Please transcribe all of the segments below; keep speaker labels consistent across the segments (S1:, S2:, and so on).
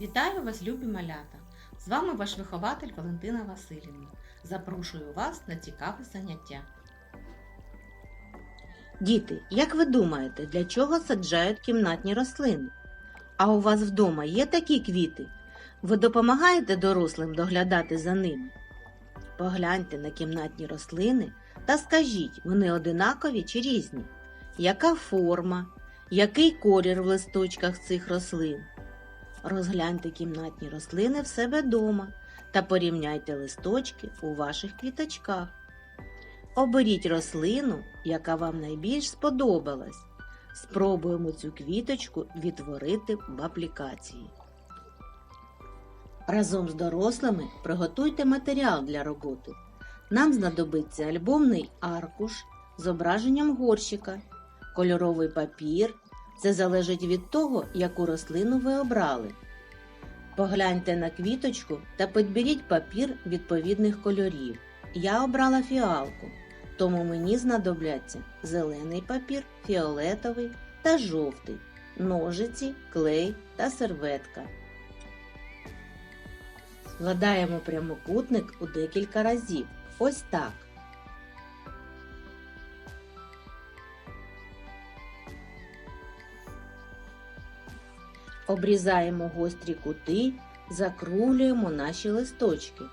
S1: Вітаю вас, любі малята! З вами ваш вихователь Валентина Васильівна. Запрошую вас на цікаве заняття.
S2: Діти, як ви думаєте, для чого саджають кімнатні рослини? А у вас вдома є такі квіти? Ви допомагаєте дорослим доглядати за ними? Погляньте на кімнатні рослини та скажіть, вони одинакові чи різні? Яка форма, який колір в листочках цих рослин? Розгляньте кімнатні рослини в себе вдома та порівняйте листочки у ваших квіточках. Оберіть рослину, яка вам найбільш сподобалась. Спробуємо цю квіточку відтворити в аплікації. Разом з дорослими приготуйте матеріал для роботи. Нам знадобиться альбомний аркуш зображенням горщика, кольоровий папір. Це залежить від того, яку рослину ви обрали. Погляньте на квіточку та підберіть папір відповідних кольорів. Я обрала фіалку, тому мені знадобляться зелений папір, фіолетовий та жовтий, ножиці, клей та серветка. Вкладаємо прямокутник у декілька разів. Ось так. Обрізаємо гострі кути, закруглюємо наші листочки.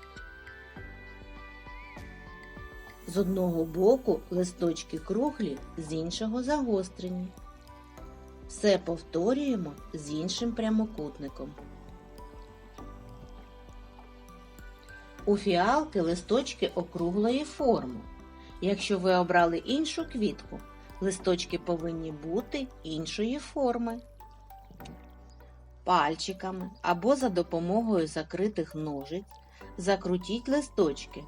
S2: З одного боку листочки круглі, з іншого загострені. Все повторюємо з іншим прямокутником. У фіалки листочки округлої форми. Якщо ви обрали іншу квітку, листочки повинні бути іншої форми. Пальчиками або за допомогою закритих ножиць закрутіть листочки.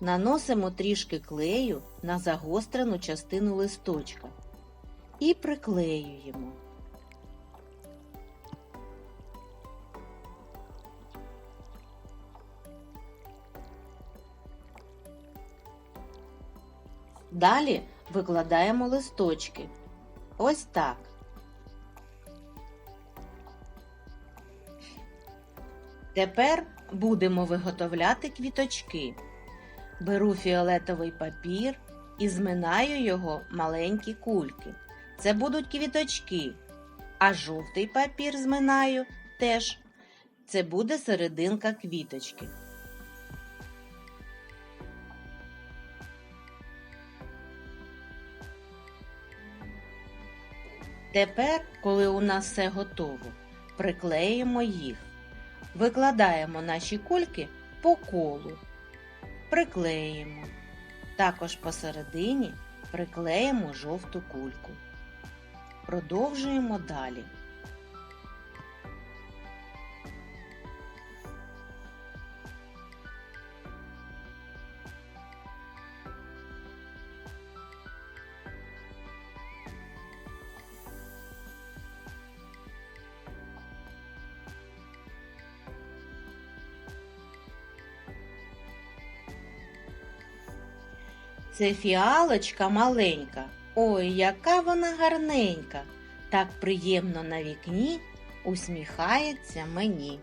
S2: Наносимо трішки клею на загострену частину листочка і приклеюємо. Далі викладаємо листочки. Ось так. Тепер будемо виготовляти квіточки. Беру фіолетовий папір і зминаю його маленькі кульки. Це будуть квіточки. А жовтий папір зминаю теж. Це буде серединка квіточки. Тепер, коли у нас все готово, приклеїмо їх. Викладаємо наші кульки по колу. Приклеїмо. Також посередині приклеїмо жовту кульку. Продовжуємо далі. Це фіалочка маленька. Ой, яка вона гарненька. Так приємно на вікні усміхається мені.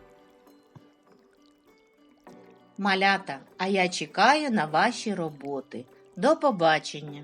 S2: Малята, а я чекаю на ваші роботи. До побачення!